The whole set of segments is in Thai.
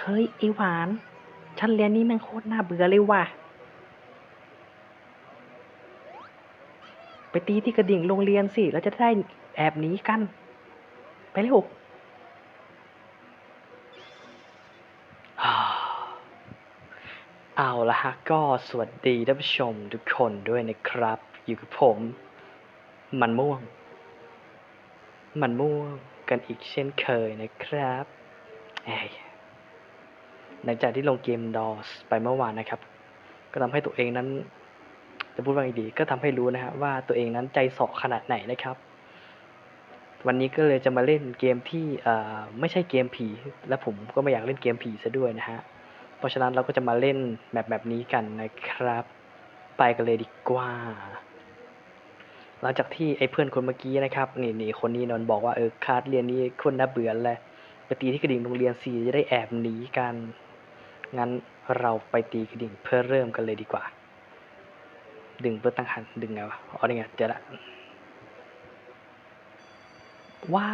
เฮ้ยไอหวาน ชั้นเรียนนี้แม่งโคตรน่าเบื่อเลยว่ะ ไปตีที่กระดิ่งโรงเรียนสิ แล้วจะได้แอบหนีกัน ไปเร็วเอาละฮะก็สวัสดีท่านผู้ชมทุกคนด้วยนะครับ อยู่กับผม มันม่วง มันม่วงกันอีกเช่นเคยนะครับหลังจากที่ลงเกมดอสไปเมื่อวานนะครับ ก็ทำให้ตัวเองนั้น จะพูดว่าไงดีก็ทำให้รู้นะฮะว่าตัวเองนั้นใจสอขนาดไหนนะครับ วันนี้ก็เลยจะมาเล่นเกมที่ไม่ใช่เกมผี และผมก็ไม่อยากเล่นเกมผีซะด้วยนะฮะเพราะฉะนั้นเราก็จะมาเล่นแบบแบบนี้กันนะครับ ไปกันเลยดีกว่า หลังจากที่ไอ้เพื่อนคนเมื่อกี้นะครับนี่นี่คนนี้นอนบอกว่าเออคาสเรียนนี้คนน่าเบื่อแหละไปตีที่กระดิ่งโรงเรียนสีจะได้แอบหนีกันงั้นเราไปตีกระดิ่งเพื่อเริ่มกันเลยดีกว่า ดึงเพื่อตั้งหันดึงไงวะอ๋อนี่ไงเจอละว้า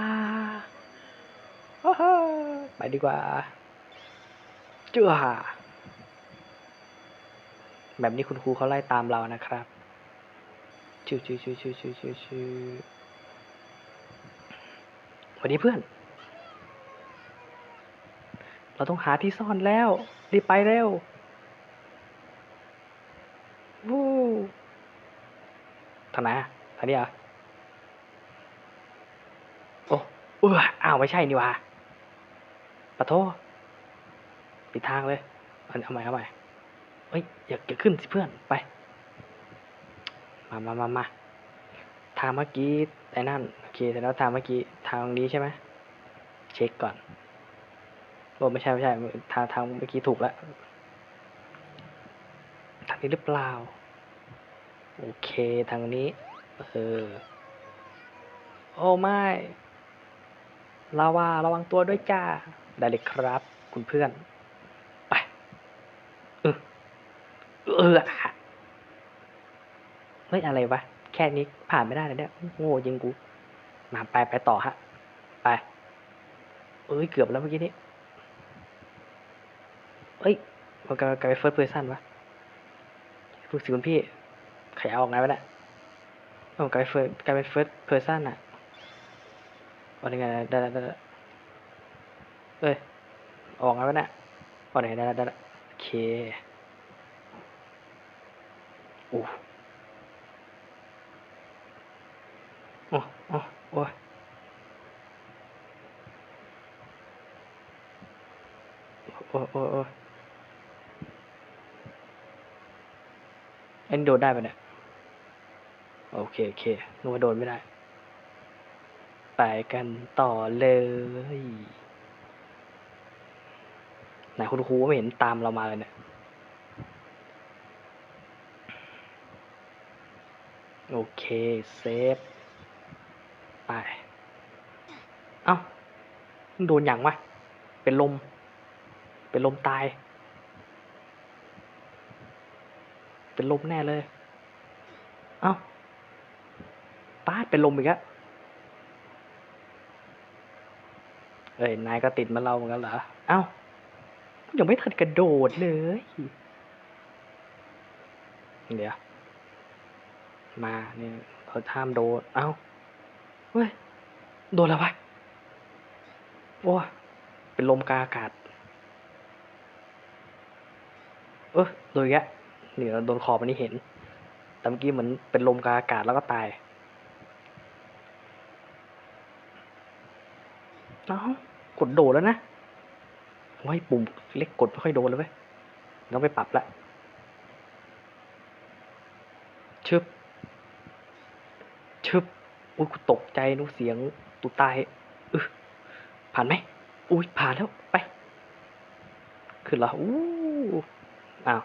ว้าไปดีกว่าเจ้าแบบนี้คุณครูเขาไล่ตามเรานะครับ ชื่อชื่อชื่อชื่อชื่อชื่อชื่อวัสดีเพื่อน เราต้องหาที่ซ่อนแล้ว รีบไปเร็ววู้ทางไหนทางนี้อะโอ้เอออ้าว ไม่ใช่นี่ว่าปะโทปิดทางเลยเอาใหม่เอาใหม่เฮ้ย อย่าอย่าขึ้นสิเพื่อน ไป มามามามาทางเมื่อกี้ไอ้นั่นโอเคแต่แล้วทางเมื่อกี้ทางนี้ใช่ไหมเช็คก่อนโอ้ไม่ใช่ไม่ใช่ทางทางเมื่อกี้ถูกแล้วทางนี้หรือเปล่าโอเคทางนี้เออโอ้ไม่ลาวาระวังตัวด้วยจ้าได้เลยครับ คุณเพื่อน ไป เออเออ เฮ้ยอะไรวะ แค่นี้ผ่านไม่ได้เลยเนี่ยโง่ยิงกู มาไปไปต่อฮะ ไป เอ้ยเกือบแล้วเมื่อกี้นี้เอ้ยมันกลายเป็นเฟิร์สเพรสซันวะรู้สึกคุณพี่ขยายออกไงวะเนี่ยโอ้กลายเป็นเฟิร์สกลายเป็นเฟิร์สเพรสซันอะว่ายังไงได้ได้ได้ได้เอ้ย ออกไงวะเนี่ยว่าไหนได้ได้ได้ได้โอเคโอ้ อ้โอ้โอ้โอ้โอ้โอ้อันโดนได้ปะเนี่ย โอเค โอเคนึกว่าโดนไม่ได้ ไปกันต่อเลยไหนคุณครูไม่เห็นตามเรามาเลยเนี่ย โอเค เซฟ ไป เอ้าโดนอย่างวะ เป็นลม เป็นลมตาย เป็นลมแน่เลย เอ้าป้าเป็นลมอีกแล้วเอ้ย นายก็ติดมาเราเหมือนกันเหรอ เอ้า ยังไม่ทันกระโดดเลย เดี๋ยว มาเนี่ยเขาห้ามโดด เอ้า เฮ้ย โดนแล้ววะ โอ้ยเป็นลมกาอากาศ เออโดนอีกแล้วนี่เราโดนขอบอันนี้เห็นแต่เมื่อกี้เหมือนเป็นลมกาอากาศแล้วก็ตาย เอ้ากดโดดแล้วนะไว้ยปุ่มเล็กกดไม่ค่อยโดนเลยเว้ยต้องไปปรับละชึบชึบ อุ้ยกูตกใจนูเสียงตูตายเออผ่านไหมอุ้ยผ่านแล้วไป ขึ้นแล้วอู้อ้าว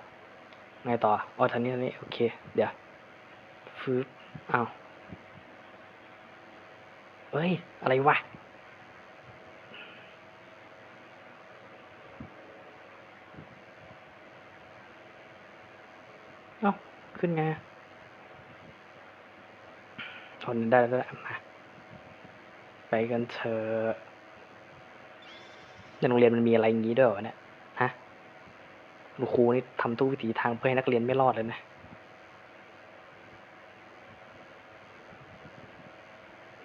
ไงต่ออ๋อทางนี้ทางนี้โอเค เดี๋ยวฟืบอ้าวเฮ้ย อะไรวะเอ้าขึ้นไง นได้แล้วมาไปกันเถอะในโรงเรียนมันมีอะไรอย่างนี้ด้วยเหรอเนี่ยฮะคุณครูนี่ทำทุกวิถีทางเพื่อให้นักเรียนไม่รอดเลยนะ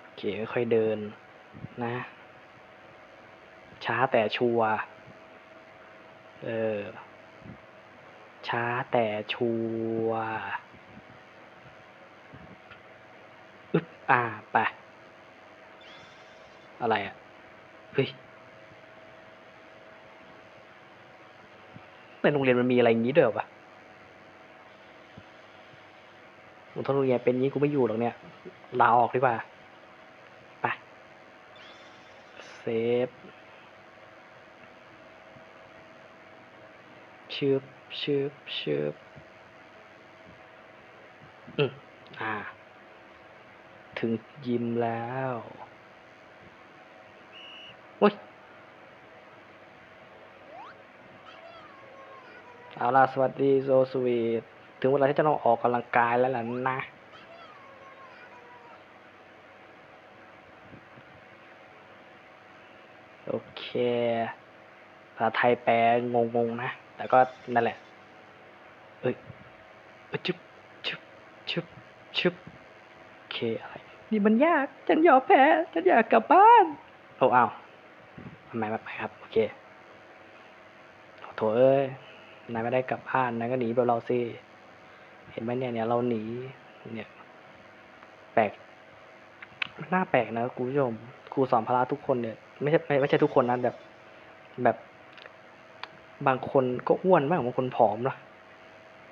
โอเคค่อยเดินนะ ช้าแต่ชัวเออช้าแต่ชัวร์ อ่าไป อะไรอะ เฮ้ยในโรงเรียนมันมีอะไรอย่างนี้ด้วยเหรอวะผมถ้าโรงเรียนเป็นงนี้กูไม่อยู่หรอกเนี่ย ลาออกดีกว่า ไป เซฟชืบชืบชืบอืมอ่า ถึงยิมแล้วโอ้ยเอาล่ะ สวัสดีโซสวีทถึงเวลาที่จะต้องออกกำลังกายแล้วล่ะนะโอเคภาษาไทยแปลงงๆนะ แต่ก็นั่นแหละเอ้ยเอ้ย ชุบ ชุบ ชุบ ชุบ โอเค อะไร นี่มันยาก ฉันยอมแพ้ ฉันอยากกลับบ้าน โอ้เอาทำไมไม่ไปครับ โอเคขอโทษเอ้ย นายไม่ได้กลับบ้าน นายก็หนีแบบเราสิ เห็นไหมเนี่ยเนี่ยเราหนี เนี่ย แปลกมันน่าแปลกนะคุณผู้ชม ครูสอนพละทุกคนเนี่ย ไม่ใช่ไม่ไม่ใช่ทุกคนนะแบบ แบบ บางคนก็อ้วนบ้างบางคนผอมนะ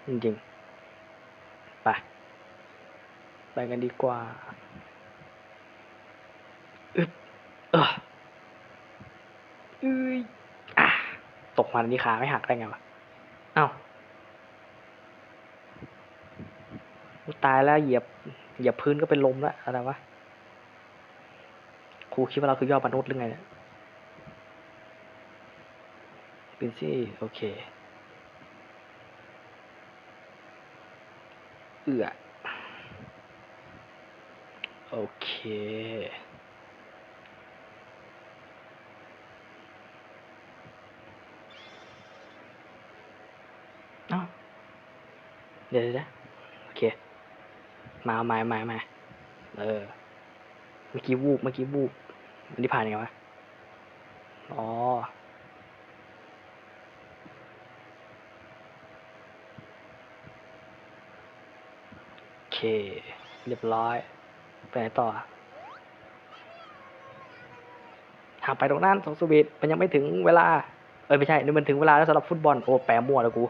จริงๆ ไป ไปกันดีกว่า อึบเออเอ้ยอะตกมานี่ขาไม่หักได้ไงวะ เอ้าตายแล้วเหยียบเหยียบพื้นก็เป็นลมแล้วอะไรวะครูคิดว่าเราคือยอดมนุษย์หรือไงเนี่ยเป็นซี่โอเค เอือโอเค เอ้า เดี๋ยวเดี๋ยวโอเคมาเอามามามาเออ เมื่อกี้วูบ เมื่อกี้วูบอันนี้ผ่านยังไงวะ อ๋อ โอเค เรียบร้อย ไปไหนต่อทางไปตรงนั้นสองสวีทมันยังไม่ถึงเวลา เอ้ยไม่ใช่นี่มันถึงเวลาแล้วสำหรับฟุตบอล โอ้แปรมั่วแล้วกู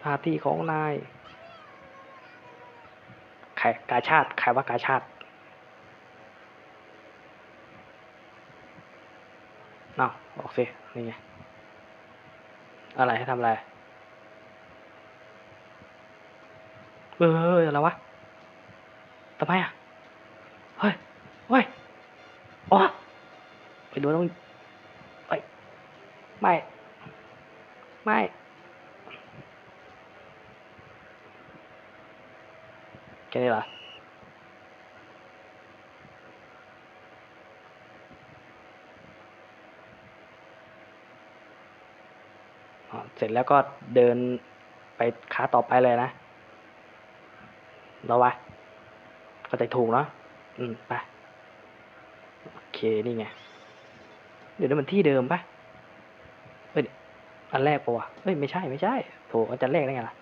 หน้า ที่ของนายใครกาชาติใครว่ากาชาติเอ้าบอกสินี่ไง อะไรให้ทำอะไร เฮ้ยอะไรวะทำไมอะ เฮ้ย เฮ้ย อ๋อ ไปดูต้องเฮ้ยไม่ ไม่ ค่นี้เหรออ๋อเสร็จแล้วก็เดินไปขาต่อไปเลยนะเราวะเข้าใจถูกเนาะอืมไปโอเค นี่ไง เดี๋ยวนี้มันที่เดิมปะเฮ้ยอันแรกปะวะเฮ้ย ไม่ใช่ไม่ใช่ โถอาจารย์แรกได้ไงล่ะ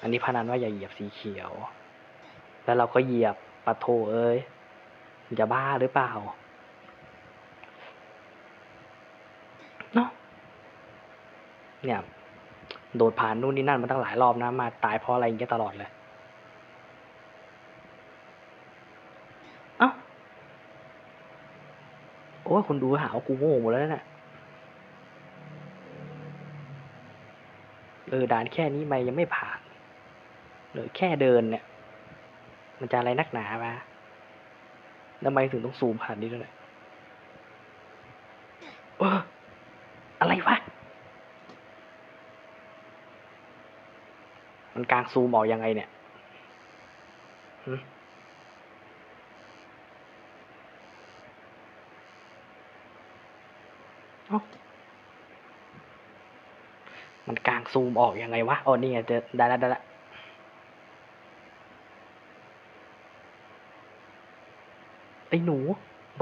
อันนี้พนันว่าอย่าเหยียบสีเขียว แล้วเราก็เหยียบปะโถเอ้ยมันจะบ้าหรือเปล่าเนาะเนี่ย โดดผ่านนู่นนี่นั่นมาตั้งหลายรอบนะ มาตายเพราะอะไรอย่างเงี้ยตลอดเลยเอ้าโอ้ยคนดูหาว่ากูโง่หมดแล้วเนี่ยเออด่านแค่นี้ไม่ยังไม่ผ่าน หลือแค่เดินเนี่ย มันจะอะไรนักหนาวะทำไมถึงต้องซูมผ่านนี้ด้วยเนี่ยเอออะไรวะ มันกลางซูมออกยังไงเนี่ยเอ้ามันกลางซูมออกยังไงวะ อ๋อ นี่ไงเจอได้แล้วได้แล้ว ไอ้หนู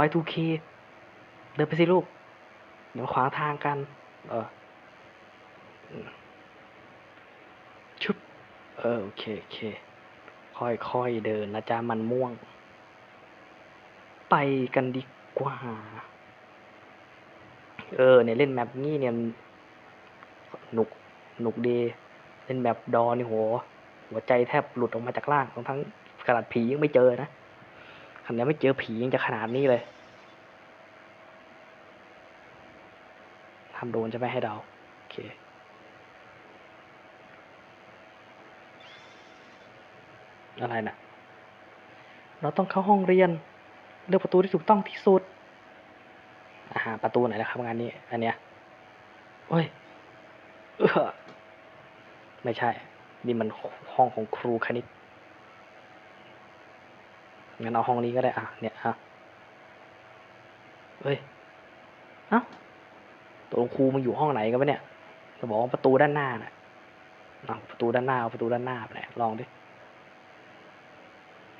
Y2K เดินไปสิลูก เดี๋ยวขวางทางกัน เออชุบ เออ โอเค โอเค ค่อยๆเดินนะจ๊ะ มันม่วง ไปกันดีกว่า เออ เนี่ยเล่นแมปนี้เนี่ย หนุก หนุกดี เล่นแบบดอนี่โห หัวใจแทบหลุดออกมาจากร่างทั้งทั้งขนาดผียังไม่เจอนะ ขนาดไม่เจอผียังจะขนาดนี้เลยทำโดนจะไม่ให้เดาโอเคอะไรนะ่ะเราต้องเข้าห้องเรียน เลือกประตูที่ถูกต้องที่สุดอาหาประตูไหนนะครับงานนี้อันเนี้ยเฮ้ยเออไม่ใช่ นี่มันห้องของครูคณิต งั้นเอาห้องนี้ก็ได้อะเนี่ยอะเฮ้ยเอ้าตัวครูมันอยู่ห้องไหนกันวะเนี่ยจะบอกว่าประตูด้านหน้าน่ะเอาประตูด้านหน้าเอาประตูด้านหน้าไปไหนลองดิ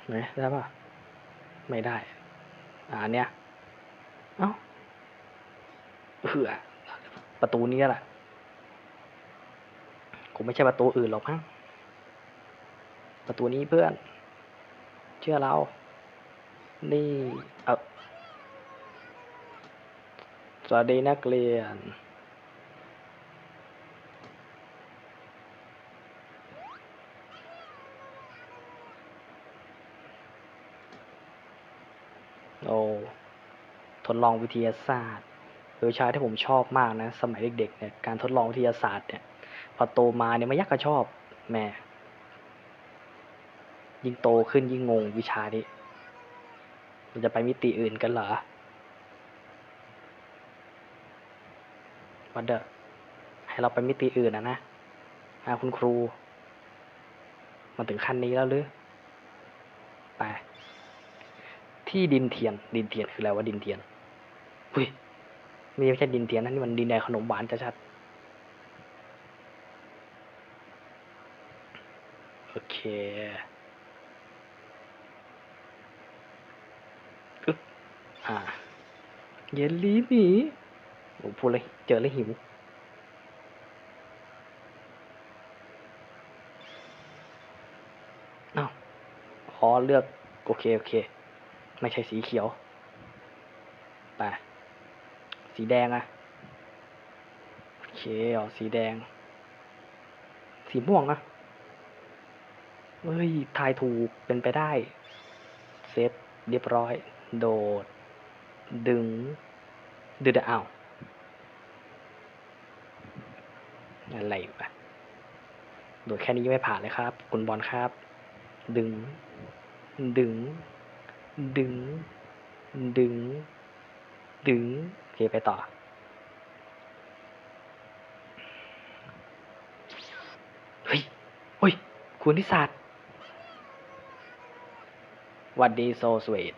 ไหนได้ปะไม่ได้ อ่าอันเนี้ยเอ้าเหือประตูนี้แหละคงไม่ใช่ประตูอื่นหรอกมั้งประตูนี้เพื่อน เชื่อเรา นี่เอาสวัสดีนักเรียน โอ้ ทดลองวิทยาศาสตร์เป็นวิชาที่ผมชอบมากนะ สมัยเด็กๆเนี่ย การทดลองวิทยาศาสตร์เนี่ย พอโตมาเนี่ยไม่ยักก็ชอบแม่ ยิ่งโตขึ้นยิ่งงงวิชานี้ มันจะไปมิติอื่นกันเหรอวันเดอร์ให้เราไปมิติอื่นนะนะหาคุณครู มันถึงขั้นนี้แล้วหรือไปที่ดินเทียน ดินเทียนคืออะไรวะดินเทียนอุ้ยนี่ไม่ใช่ดินเทียนนะนี่มันดินแดงขนมหวานชัดๆโอเคอึ๊บ อ่า เยลลี่หมีโอ้พูดเลย เจอแล้วหิว อ้าวพอเลือก โอเค โอเค ไม่ใช่สีเขียว ไป สีแดงอะโอเคอ๋อสีแดง สีม่วงอะเฮ้ย ทายถูกเป็นไปได้ เซฟเรียบร้อย โดด ดึง ดึงเอาอะไรวะโดดแค่นี้ยังไม่ผ่านเลยครับ คุณบอลครับ ดึง ดึง ดึง ดึง ดึงโอเคไปต่อ เฮ้ยเฮ้ย คุณทิศาสตร์หวัดดีโซสวีท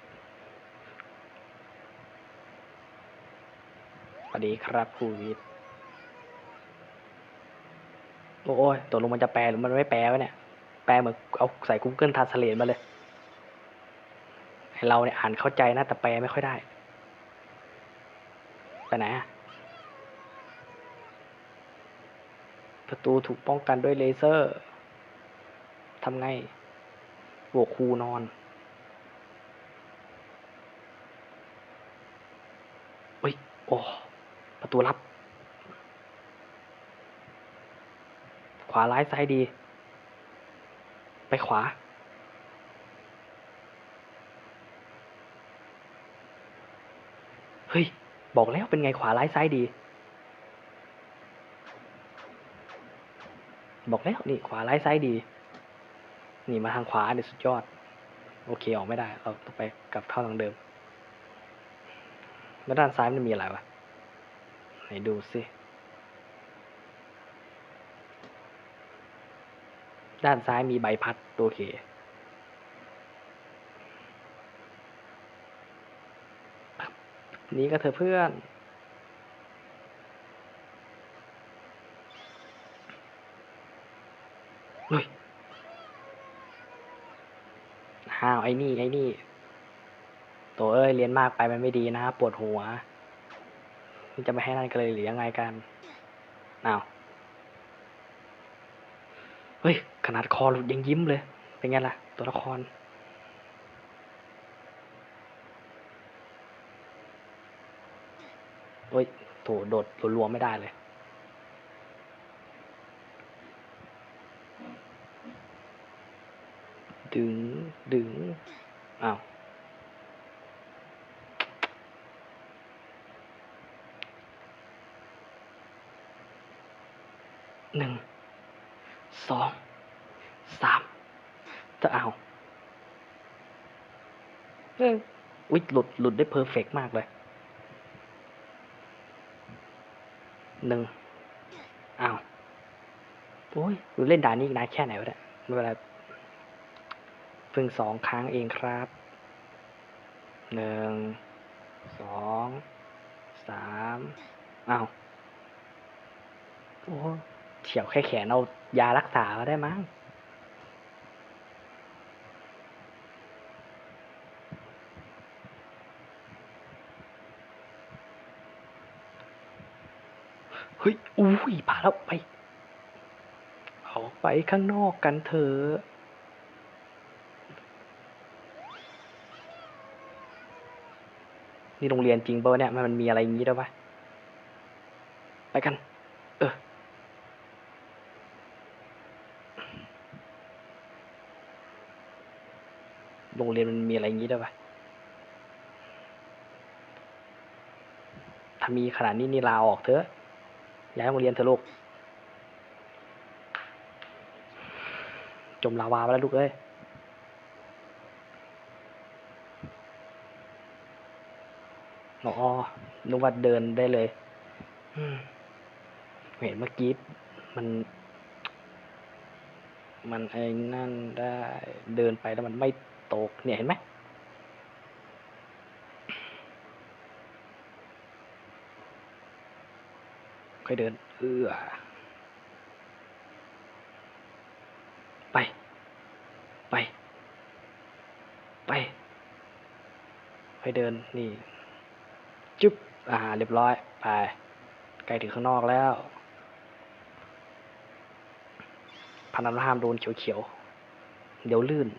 สดีครับครูวิทย์โอ้ยตกลงมันจะแปลหรือมันไม่แปลวะเนี่ย แปลเหมือนเอาใส่ Google Translate มาเลยให้เราเนี่ยอ่านเข้าใจนะแต่แปลไม่ค่อยได้ ไปไหนอะประตูถูกป้องกันด้วยเลเซอร์ทำไงบวกครูนอนเฮ้ย โอ้ ประตูลับ ขวาร้ายซ้ายดี ไปขวา เฮ้ย บอกแล้วเป็นไงขวาร้ายซ้ายดี บอกแล้วนี่ขวาร้ายซ้ายดี นี่มาทางขวาเนี่ยสุดยอด โอเคออกไม่ได้ เราต้องไปกลับเข้าทางเดิม แล้วด้านซ้ายมันมีอะไรวะ นดูสิด้านซ้ายมีใบพัด โอเค นี่ก็เธอเพื่อน เฮ้ยห้าวไอ้นี่ ไอ้นี่โตเอ้ย เรียนมากไปมันไม่ดีนะ ปวดหัว นี่จะไม่ให้นั่นกันเลยหรือยังไงกันอ้าวเฮ้ย ขนาดคอหลุดยังยิ้มเลย เป็นไงล่ะ ตัวละคร เฮ้ยโถโดดรัวๆไม่ได้เลยดึง ดึง อ้าว หนึ่งสองสามจะเอาเอออุ๊ยหลุดหลุดได้เพอร์เฟกมากเลยหนึ่งอ้าวโอ้ยเล่นด่านนี้นานแค่ไหนวะเนี่ยเป็นไรเพิ่งสองครั้งเองครับหนึ่งสองสามอ้าวโอ้ เฉียวแค่แขนเอายารักษาก็ได้มั้งเฮ้ย อุ้ยผ่าแล้วไป ออกไปข้างนอกกันเถอะนี่โรงเรียนจริงเปล่าวะเนี่ย มันมีอะไรอย่างนี้ด้วยปะไปกัน เออ โรงเรียนมันมีอะไรอย่างนี้ได้ปะถ้ามีขนาดนี้นี่ลาออกเถอะย้ายโรงเรียนเถอะลูก จมลาวาไปแล้วลูกเอ้ยอ๋อนึกว่าเดินได้เลยเห็นเมื่อกี้มัน มันไอ้นั่นได้เดินไปแล้วมันไม่ ตกเนี่ยเห็นไหมค่อยเดิน เอื้อ ไป ไป ไปค่อยเดิน นี่ จุ๊บ อ่า เรียบร้อย ไปใกล้ถึงข้างนอกแล้วพนันห้ามโดนเขียวๆ เดี๋ยวลื่น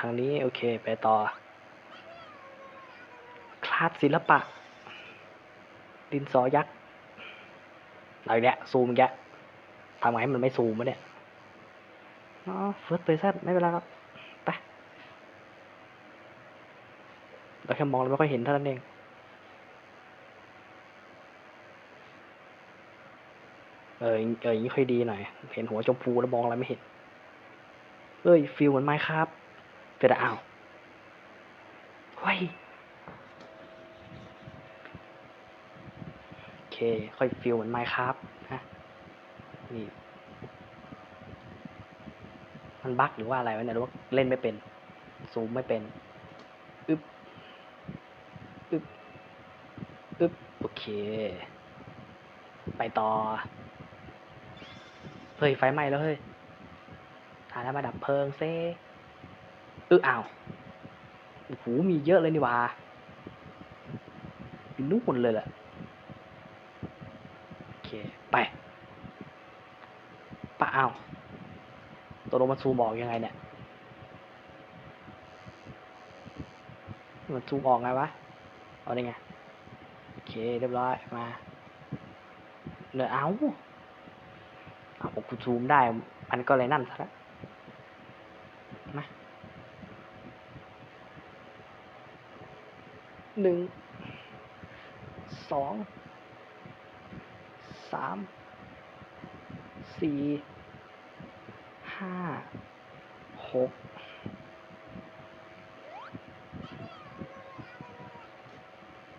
ทางนี้โอเคไปต่อ คลาสศิลปะ ดินสอยักษ์อะไรเนี่ยซูมแกทำไงให้มันไม่ซูมวะเนี่ยอ๋อเฟิร์สเพรสไม่เป็นไรครับไปเราแค่มองเราไม่ค่อยเห็นเท่านั้นเองเออเออย่างนี้ค่อยดีหน่อย เห็นหัวชมพูแล้วมองอะไรไม่เห็นเอ้ยฟิลเหมือนไม้ครับ แต่ละอ้าวเฮ้ยโอเค ค่อยฟิลเหมือนไม้ครับนะนี่ มันบั๊กหรือว่าอะไรวะเนี่ยหรือว่าเล่นไม่เป็น ซูมไม่เป็น อึ๊บ อึ๊บ อึ๊บ โอเค ไปต่อ เฮ้ย ไฟไหม้แล้วเฮ้ยหาแล้วมาดับเพลิงเซ่ อออ้าวโอ้โหมีเยอะเลยนี่ว่าอยู่นู่นเลยแหละโอเค ไปปะอ้าวตัวลงมันซูมออกยังไงเนี่ย มันซูมออกไงวะ เอาได้ไง โอเค เรียบร้อย มาเนื้อเอาเอาผมกูซูมได้อันก็เลยนั่นซะแล้วมา หนึ่งสองสามสี่ห้าหก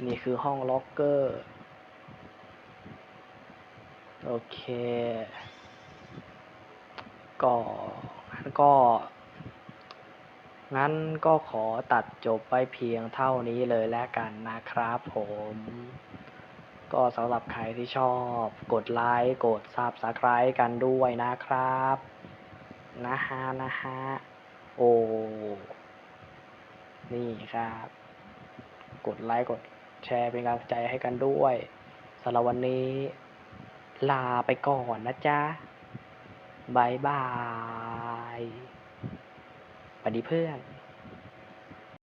นี่คือห้องล็อกเกอร์ โอเค ก็ก็ งั้นก็ขอตัดจบไปเพียงเท่านี้เลยแล้วกันนะครับผม ก็สำหรับใครที่ชอบ กดไลค์กด Subscribe กันด้วยนะครับ นะฮะนะฮะโอ้นี่ครับ กดไลค์กดแชร์เป็นกำลังใจให้กันด้วยสำหรับวันนี้ ลาไปก่อนนะจ๊ะบายบาย สวัสดีเพื่อน